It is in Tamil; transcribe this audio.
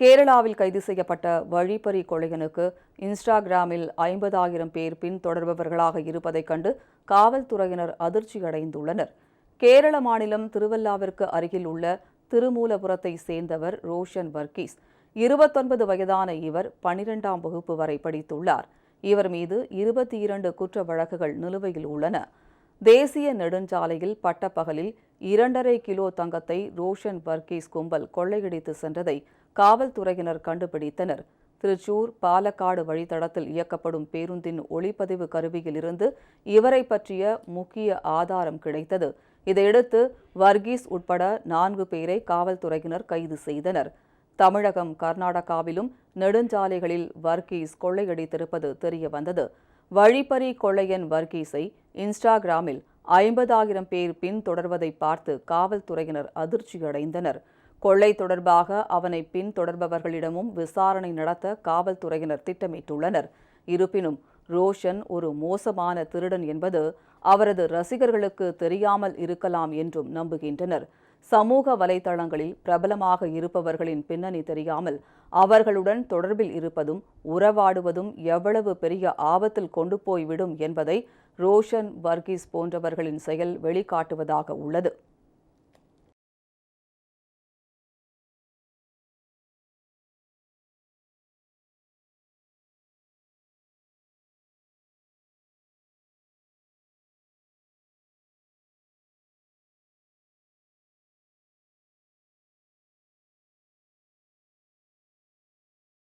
கேரளாவில் கைது செய்யப்பட்ட வழிப்பறி கொலையனுக்கு இன்ஸ்டாகிராமில் ஐம்பதாயிரம் பேர் பின்தொடர்பவர்களாக இருப்பதைக் கண்டு காவல்துறையினர் அதிர்ச்சியடைந்துள்ளனர். கேரள மாநிலம் திருவல்லாவிற்கு அருகில் உள்ள திருமூலபுரத்தை சேர்ந்தவர் ரோஷன் வர்கீஸ். இருபத்தொன்பது வயதான இவர் பனிரெண்டாம் வகுப்பு வரை படித்துள்ளார். இவர் மீது இருபத்தி இரண்டு குற்ற வழக்குகள் நிலுவையில் உள்ளன. தேசிய நெடுஞ்சாலையில் பட்டப்பகலில் இரண்டரை கிலோ தங்கத்தை ரோஷன் பர்கீஸ் கும்பல் கொள்ளையடித்து சென்றதை காவல்துறையினர் கண்டுபிடித்தனர். திருச்சூர் பாலக்காடு வழித்தடத்தில் இயக்கப்படும் பேருந்தின் ஒளிப்பதிவு கருவியிலிருந்து இவரை பற்றிய முக்கிய ஆதாரம் கிடைத்தது. இதையடுத்து வர்கீஸ் உட்பட நான்கு பேரை காவல்துறையினர் கைது செய்தனர். தமிழகம் கர்நாடகாவிலும் நெடுஞ்சாலைகளில் வர்கீஸ் கொள்ளையடித்திருப்பது தெரியவந்தது. வழிப்பறி கொள்ளையன் வர்கீஸை இன்ஸ்டாகிராமில் ஐம்பதாயிரம் பேர் பின்தொடர்வதை பார்த்து காவல்துறையினர் அதிர்ச்சியடைந்தனர். கொள்ளை தொடர்பாக அவனை பின்தொடர்பவர்களிடமும் விசாரணை நடத்த காவல்துறையினர் திட்டமிட்டுள்ளனர். இருப்பினும் ரோஷன் ஒரு மோசமான திருடன் என்பது அவரது ரசிகர்களுக்கு தெரியாமல் இருக்கலாம் என்றும் நம்புகின்றனர். சமூக வலைதளங்களில் பிரபலமாக இருப்பவர்களின் பின்னணி தெரியாமல் அவர்களுடன் தொடர்பில் இருப்பதும் உறவாடுவதும் எவ்வளவு பெரிய ஆபத்தில் கொண்டு போய்விடும் என்பதை ரோஷன் வர்கீஸ் போன்றவர்களின் செயல் வெளிக்காட்டுவதாக உள்ளது.